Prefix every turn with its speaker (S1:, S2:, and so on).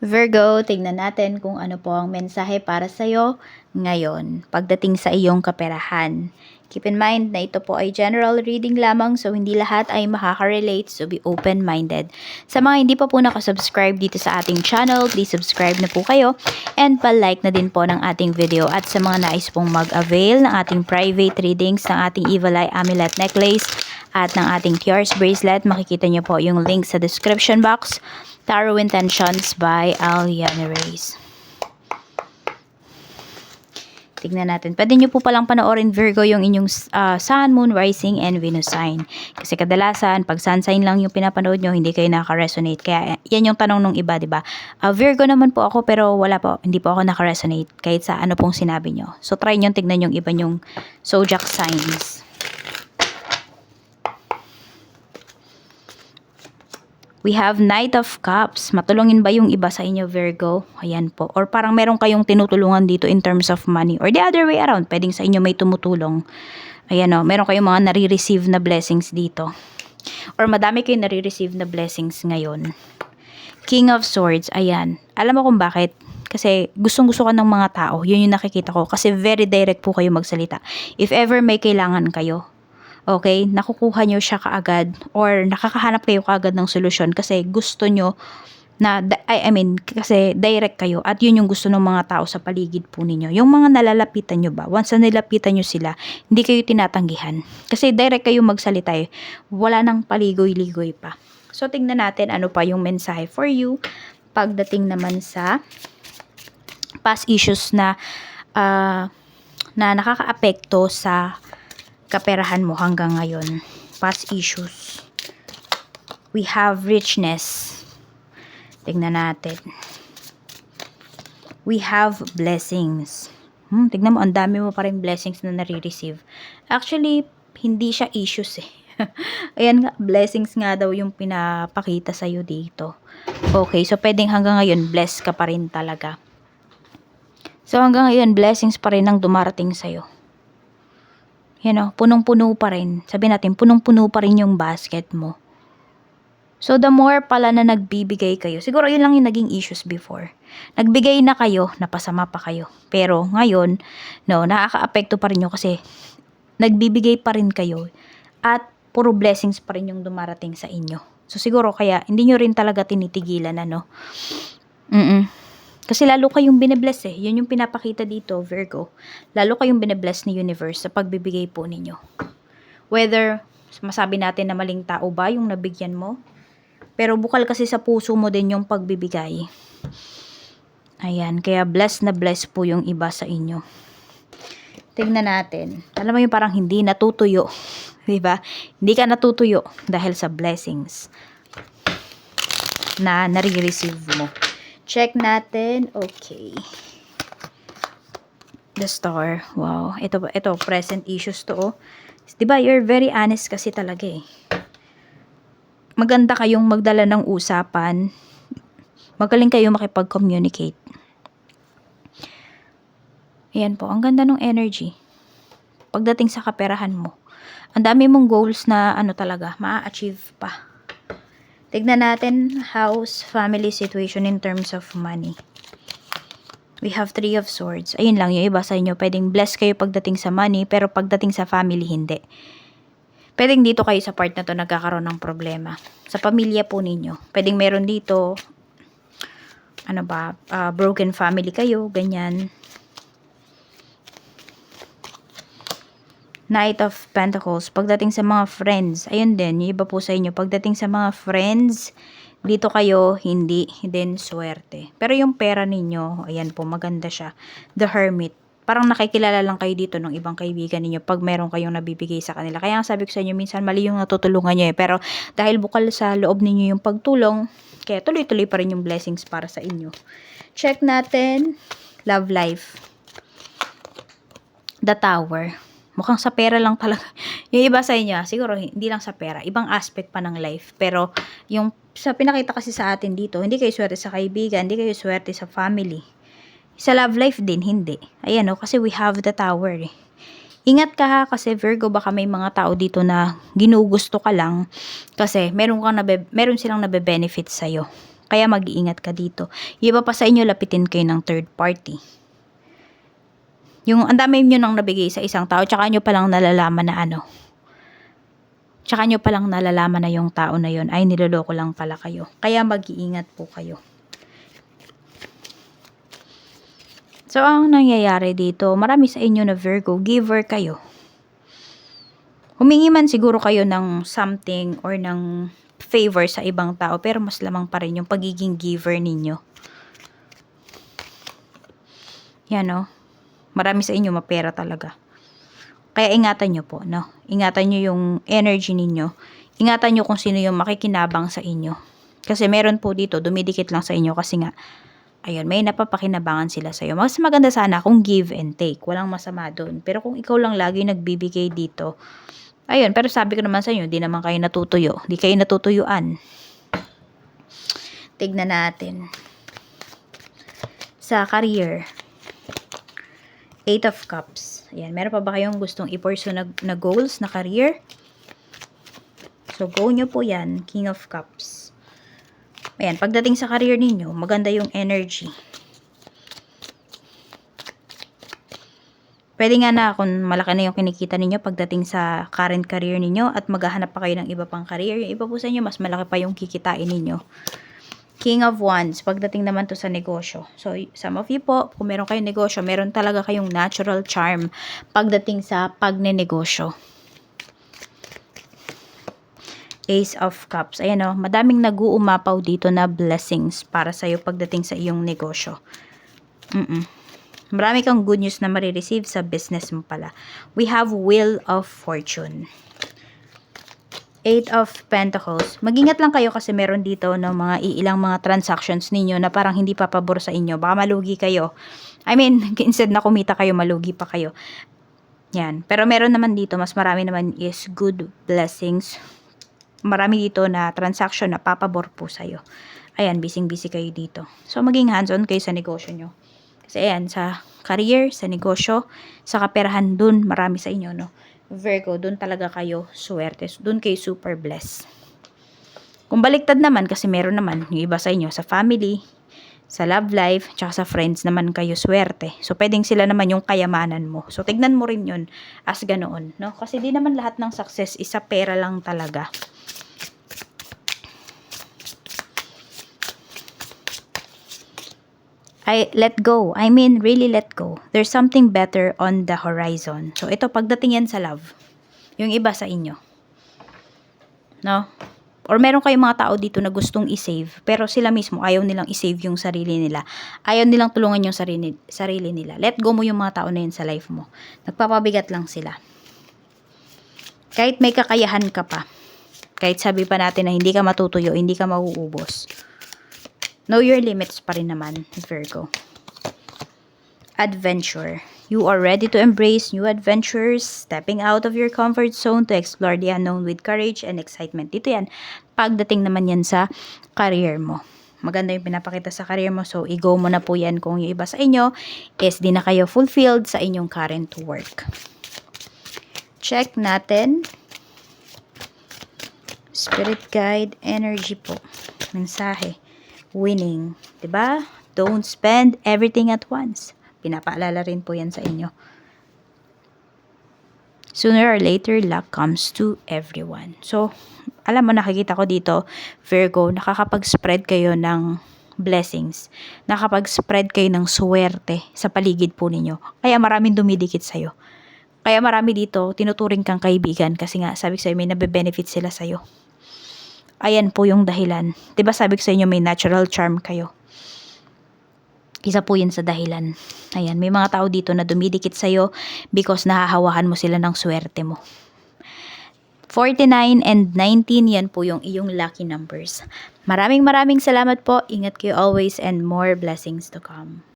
S1: Virgo, tignan natin kung ano po ang mensahe para sa'yo ngayon pagdating sa iyong kaperahan. Keep in mind na ito po ay general reading lamang so hindi lahat ay makaka-relate so be open-minded. Sa mga hindi pa po nakasubscribe dito sa ating channel, please subscribe na po kayo and pa-like na din po ng ating video at sa mga nais pong mag-avail ng ating private readings ng ating Evil Eye Amulet Necklace at ng ating Tears Bracelet, makikita niyo po yung link sa description box. Tarot Intentions by Aliana Reyes. Tignan natin. Pwede nyo po palang panoorin Virgo yung inyong uh, Sun, Moon, Rising, and Venus sign. Kasi kadalasan, pag Sun sign lang yung pinapanood nyo, hindi kayo nakaka-resonate. Kaya yan yung tanong nung iba, di ba? Uh, Virgo naman po ako, pero wala po. Hindi po ako naka-resonate kahit sa ano pong sinabi nyo. So try nyo tignan yung iba yung zodiac signs. We have Knight of Cups. Matulungin ba yung iba sa inyo, Virgo? Ayan po. Or parang meron kayong tinutulungan dito in terms of money. Or the other way around. Pwedeng sa inyo may tumutulong. Ayan o. Meron kayong mga nare-receive na blessings dito. Or madami kayong nare-receive na blessings ngayon. King of Swords. Ayan. Alam mo kung bakit? Kasi gustong gusto ka ng mga tao. Yun yung nakikita ko. Kasi very direct po kayo magsalita. If ever may kailangan kayo, okay, nakukuha nyo siya kaagad or nakakahanap kayo kaagad ng solusyon kasi gusto nyo na, I, mean, kasi direct kayo at yun yung gusto ng mga tao sa paligid po ninyo. Yung mga nalalapitan nyo ba, once na nilapitan nyo sila, hindi kayo tinatanggihan. Kasi direct kayo magsalita eh. Wala nang paligoy-ligoy pa. So, tingnan natin ano pa yung mensahe for you pagdating naman sa past issues na uh, na nakakaapekto sa kaperahan mo hanggang ngayon. Past issues. We have richness. Tignan natin. We have blessings. Hmm, tignan mo, ang dami mo pa rin blessings na nare-receive. Actually, hindi siya issues eh. Ayan nga, blessings nga daw yung pinapakita sa'yo dito. Okay, so pwedeng hanggang ngayon, bless ka pa rin talaga. So hanggang ngayon, blessings pa rin ang dumarating sa'yo you know, punong-puno pa rin. Sabi natin, punong-puno pa rin yung basket mo. So, the more pala na nagbibigay kayo, siguro yun lang yung naging issues before. Nagbigay na kayo, napasama pa kayo. Pero ngayon, no, nakaka-apekto pa rin nyo kasi nagbibigay pa rin kayo at puro blessings pa rin yung dumarating sa inyo. So, siguro kaya hindi nyo rin talaga tinitigilan, ano. Mm-mm. Kasi lalo kayong binebless eh. Yun yung pinapakita dito, Virgo. Lalo kayong binebless ni universe sa pagbibigay po ninyo. Whether masabi natin na maling tao ba yung nabigyan mo. Pero bukal kasi sa puso mo din yung pagbibigay. Ayan, kaya bless na bless po yung iba sa inyo. Tingnan natin. Alam mo yung parang hindi natutuyo. 'Di ba? Hindi ka natutuyo dahil sa blessings na nare-receive mo. Check natin. Okay. The star. Wow. Ito, ito present issues to, oh. Diba, you're very honest kasi talaga, eh. Maganda kayong magdala ng usapan. Magaling kayo makipag-communicate. Ayan po. Ang ganda ng energy. Pagdating sa kaperahan mo. Ang dami mong goals na ano talaga, maa-achieve pa. Tignan natin house, family situation in terms of money. We have three of swords. Ayun lang, yung iba sa inyo, pwedeng bless kayo pagdating sa money, pero pagdating sa family, hindi. Pwedeng dito kayo sa part na to nagkakaroon ng problema. Sa pamilya po ninyo. Pwedeng meron dito, ano ba, uh, broken family kayo, ganyan. Knight of Pentacles, pagdating sa mga friends, ayun din, yung iba po sa inyo, pagdating sa mga friends, dito kayo, hindi din swerte. Pero yung pera ninyo, ayan po, maganda siya. The Hermit, parang nakikilala lang kayo dito ng ibang kaibigan ninyo pag meron kayong nabibigay sa kanila. Kaya sabi ko sa inyo, minsan mali yung natutulungan nyo eh. Pero dahil bukal sa loob ninyo yung pagtulong, kaya tuloy-tuloy pa rin yung blessings para sa inyo. Check natin, love life. The Tower Mukhang sa pera lang talaga. yung iba sa inyo, siguro hindi lang sa pera, ibang aspect pa ng life. Pero yung sa pinakita kasi sa atin dito, hindi kayo swerte sa kaibigan, hindi kayo swerte sa family. Sa love life din, hindi. Ayan o, kasi we have the tower eh. Ingat ka ha, kasi Virgo, baka may mga tao dito na ginugusto ka lang kasi meron, kang nabe, meron silang nabe-benefit sa'yo. Kaya mag-iingat ka dito. Iba pa sa inyo, lapitin kayo ng third party. Yung ang dami nyo nang nabigay sa isang tao, tsaka nyo palang nalalaman na ano. Tsaka nyo palang nalalaman na yung tao na yon ay niloloko lang pala kayo. Kaya mag-iingat po kayo. So, ang nangyayari dito, marami sa inyo na Virgo, giver kayo. Humingi man siguro kayo ng something or ng favor sa ibang tao, pero mas lamang pa rin yung pagiging giver ninyo. Yan, no? Marami sa inyo mapera talaga. Kaya ingatan nyo po, no? Ingatan nyo yung energy ninyo. Ingatan nyo kung sino yung makikinabang sa inyo. Kasi meron po dito, dumidikit lang sa inyo kasi nga, ayun, may napapakinabangan sila sa'yo. Mas maganda sana kung give and take. Walang masama doon. Pero kung ikaw lang lagi nagbibigay dito, ayun, pero sabi ko naman sa inyo, di naman kayo natutuyo. Di kayo natutuyuan. Tignan natin. Sa career. Eight of Cups. Ayan, meron pa ba kayong gustong i-pursue na, na goals, na career? So, go nyo po yan. King of Cups. Ayan, pagdating sa career ninyo, maganda yung energy. Pwede nga na kung malaki na yung kinikita ninyo pagdating sa current career ninyo at maghahanap pa kayo ng iba pang career. Yung iba po sa inyo, mas malaki pa yung kikitain ninyo. King of Wands, pagdating naman to sa negosyo. So, some of you po, kung meron kayong negosyo, meron talaga kayong natural charm pagdating sa pagnenegosyo. Ace of Cups. Ayan o, madaming nag-uumapaw dito na blessings para sa'yo pagdating sa iyong negosyo. Mm-mm. Marami kang good news na marireceive sa business mo pala. We have Wheel of Fortune. Eight of Pentacles. Magingat lang kayo kasi meron dito ng mga iilang mga transactions ninyo na parang hindi papabor sa inyo. Baka malugi kayo. I mean, instead na kumita kayo, malugi pa kayo. Yan. Pero meron naman dito, mas marami naman is good blessings. Marami dito na transaction na papabor po sa'yo. Ayan, busy-busy kayo dito. So, maging hands-on kayo sa negosyo nyo. Kasi ayan, sa career, sa negosyo, sa kaperahan, dun marami sa inyo, no? Virgo, dun talaga kayo swerte. Dun kayo super blessed. Kung baliktad naman, kasi meron naman yung iba sa inyo, sa family, sa love life, tsaka sa friends naman kayo swerte. So, pwedeng sila naman yung kayamanan mo. So, tignan mo rin yun as ganoon, no? Kasi di naman lahat ng success isa pera lang talaga. I let go. I mean, really let go. There's something better on the horizon. So, ito, pagdating yan sa love. Yung iba sa inyo. No? Or meron kayong mga tao dito na gustong i-save, pero sila mismo ayaw nilang i-save yung sarili nila. Ayaw nilang tulungan yung sarili, sarili nila. Let go mo yung mga tao na yun sa life mo. Nagpapabigat lang sila. Kahit may kakayahan ka pa. Kahit sabi pa natin na hindi ka matutuyo, hindi ka mauubos Know your limits pa rin naman, Virgo. Adventure. You are ready to embrace new adventures, stepping out of your comfort zone to explore the unknown with courage and excitement. Dito yan, pagdating naman yan sa career mo. Maganda yung pinapakita sa career mo, so i-go mo na po yan kung yung iba sa inyo is di na kayo fulfilled sa inyong current work. Check natin. Spirit guide, energy po. Mensahe winning. 'di ba? Don't spend everything at once. Pinapaalala rin po yan sa inyo. Sooner or later, luck comes to everyone. So, alam mo, nakikita ko dito, Virgo, nakakapag-spread kayo ng blessings. Nakakapag-spread kayo ng swerte sa paligid po ninyo. Kaya maraming dumidikit sa'yo. Kaya marami dito, tinuturing kang kaibigan kasi nga, sabi ko sa'yo, may nabe-benefit sila sa'yo. Ayan po yung dahilan. ba sabi ko sa inyo may natural charm kayo. Isa po yun sa dahilan. Ayan, may mga tao dito na dumidikit sa'yo because nahahawakan mo sila ng swerte mo. 49 and 19, yan po yung iyong lucky numbers. Maraming maraming salamat po. Ingat kayo always and more blessings to come.